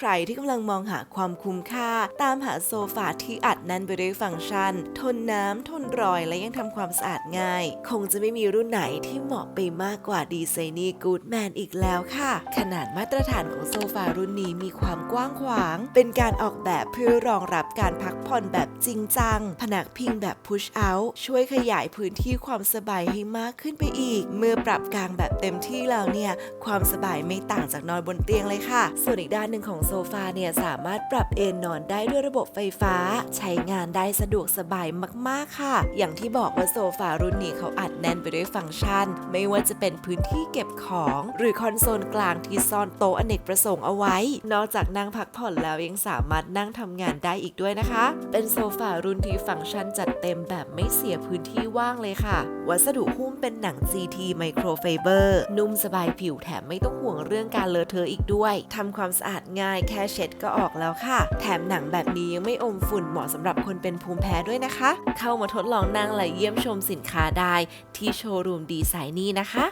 ใครที่กำลังมองหาความคุ้มค่า ตามหาโซฟาที่อัดแน่นไปด้วยฟังก์ชัน ทนน้ำทนรอยและยังทำความสะอาดง่าย คงจะไม่มีรุ่นไหนที่เหมาะไปมากกว่าดีไซนี่กูดแมนอีกแล้วค่ะ ขนาดมาตรฐานของโซฟารุ่นนี้มีความกว้างขวาง เป็นการออกแบบเพื่อรองรับการพักผ่อนแบบจริงจัง ผนังพิงแบบ push out ช่วยขยายพื้นที่ความสบายให้มากขึ้นไปอีก เมื่อปรับกลางแบบเต็มที่แล้วเนี่ย ความสบายไม่ต่างจากนอนบนเตียงเลยค่ะ ส่วนอีกด้านหนึ่งของโซฟาเนี่ยสามารถปรับเอนนอนได้ด้วยระบบไฟฟ้า ใช้งานได้สะดวกสบายมากๆค่ะ อย่างที่บอกว่าโซฟารุ่นนี้เขาอัดแน่นไปด้วยฟังก์ชัน ไม่ว่าจะเป็นพื้นที่เก็บของ หรือคอนโซลกลางที่ซ่อนโต๊ะอเนกประสงค์เอาไว้ นอกจากนั่งพักผ่อนแล้วยังสามารถนั่งทำงานได้อีกด้วยนะคะ เป็นโซฟารุ่นที่ฟังก์ชันจัดเต็มแบบไม่เสียพื้นที่ว่างเลยค่ะ วัสดุหุ้มเป็นหนัง GT Microfiber นุ่มสบายผิวแถมไม่ต้องห่วงเรื่องการเลอะเทอะอีกด้วยทำความสะอาดง่ายแค่เช็ดก็ออกแล้วค่ะ แถมหนังแบบนี้ยังไม่อมฝุ่นเหมาะสำหรับคนเป็นภูมิแพ้ด้วยนะคะ เข้ามาทดลองนั่งและเยี่ยมชมสินค้าได้ที่โชว์รูมดีไซน์นี้นะคะ